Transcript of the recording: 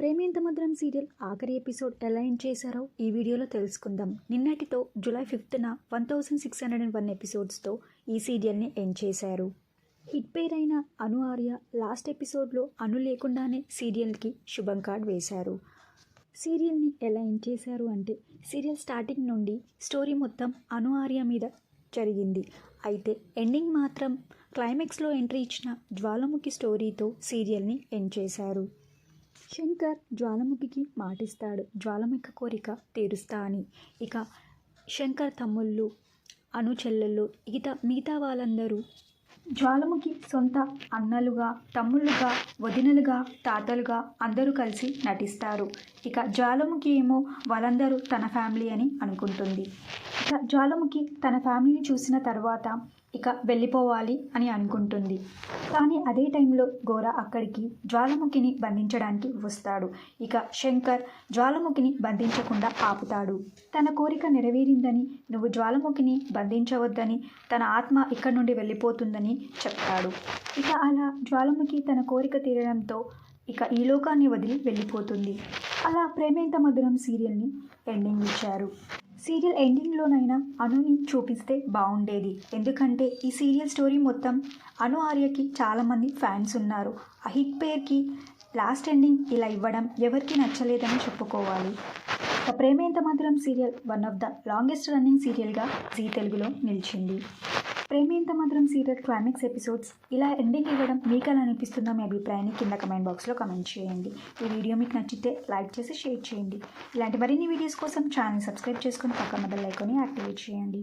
ప్రేమేంత Madhuram serial ఆఖరి episode ఎలా end చేశారో ఈ వీడియోలో తెలుసుకుందాం. నిన్నటితో July ఫిఫ్త్న one thousand six hundred and one ఎపిసోడ్స్తో ఈ సీరియల్ని ఎండ్ చేశారు. హిట్ పేర్ అయిన అను ఆర్య లాస్ట్ ఎపిసోడ్లో అను లేకుండానే సీరియల్కి శుభం కార్డ్ వేశారు. సీరియల్ని ఎలా ఎండ్ చేశారు అంటే సీరియల్ స్టార్టింగ్ నుండి స్టోరీ మొత్తం అను ఆర్య మీద జరిగింది. అయితే ఎండింగ్ మాత్రం క్లైమాక్స్లో ఎంట్రీ ఇచ్చిన జ్వాలాముఖి స్టోరీతో సీరియల్ని ఎండ్ చేశారు. శంకర్ జ్వాలముఖికి మాటిస్తాడు. జ్వాలముఖి కోరిక తీరుస్తా అని. ఇక శంకర్ తమ్ముళ్ళు అను చెల్లెళ్ళు మిగతా మిగతా వాళ్ళందరూ జ్వాలముఖి సొంత అన్నలుగా తమ్ముళ్ళుగా వదినలుగా తాతలుగా అందరూ కలిసి నటిస్తారు. ఇక జ్వాలముఖి ఏమో వాళ్ళందరూ తన ఫ్యామిలీ అని అనుకుంటుంది. ఇక జ్వాలముఖి తన ఫ్యామిలీని చూసిన తర్వాత ఇక వెళ్ళిపోవాలి అని అనుకుంటుంది. కానీ అదే టైంలో గోర అక్కడికి జ్వాలముఖిని బంధించడానికి వస్తాడు. ఇక శంకర్ జ్వాలముఖిని బంధించకుండా ఆపుతాడు. తన కోరిక నెరవేరిందని నువ్వు జ్వాలముఖిని బంధించవద్దని తన ఆత్మ ఇక్కడ నుండి వెళ్ళిపోతుందని చెప్తాడు. ఇక అలా జ్వాలముఖి తన కోరిక తీరడంతో ఇక ఈ లోకాన్ని వదిలి వెళ్ళిపోతుంది. అలా ప్రేమేంత మధురం సీరియల్ని ఎండింగ్ ఇచ్చారు. సీరియల్ ఎండింగ్లోనైనా అనుని చూపిస్తే బాగుండేది ఎందుకంటే ఈ సీరియల్ స్టోరీ మొత్తం అను ఆర్యకి చాలామంది ఫ్యాన్స్ ఉన్నారు. ఆ హిట్ పేర్కి లాస్ట్ ఎండింగ్ ఇలా ఇవ్వడం ఎవరికి నచ్చలేదని చెప్పుకోవాలి. ఇక Premantha Madhuram serial one of the longest running సీరియల్గా జీ తెలుగులో నిలిచింది. ప్రేమేంత మాత్రం సీరియల్ క్లైమాక్స్ ఎపిసోడ్స్ ఇలా ఎండింగ్ ఇవ్వడం మీకు ఎలా అనిపిస్తుందో మీ అభిప్రాయాన్ని కింద కమెంట్ బాక్స్లో కమెంట్ చేయండి. ఈ వీడియో మీకు నచ్చితే లైక్ చేసి షేర్ చేయండి. ఇలాంటి మరిన్ని వీడియోస్ కోసం ఛానల్ సబ్స్క్రైబ్ చేసుకొని పక్కన బెల్ ఐకాన్ని యాక్టివేట్ చేయండి.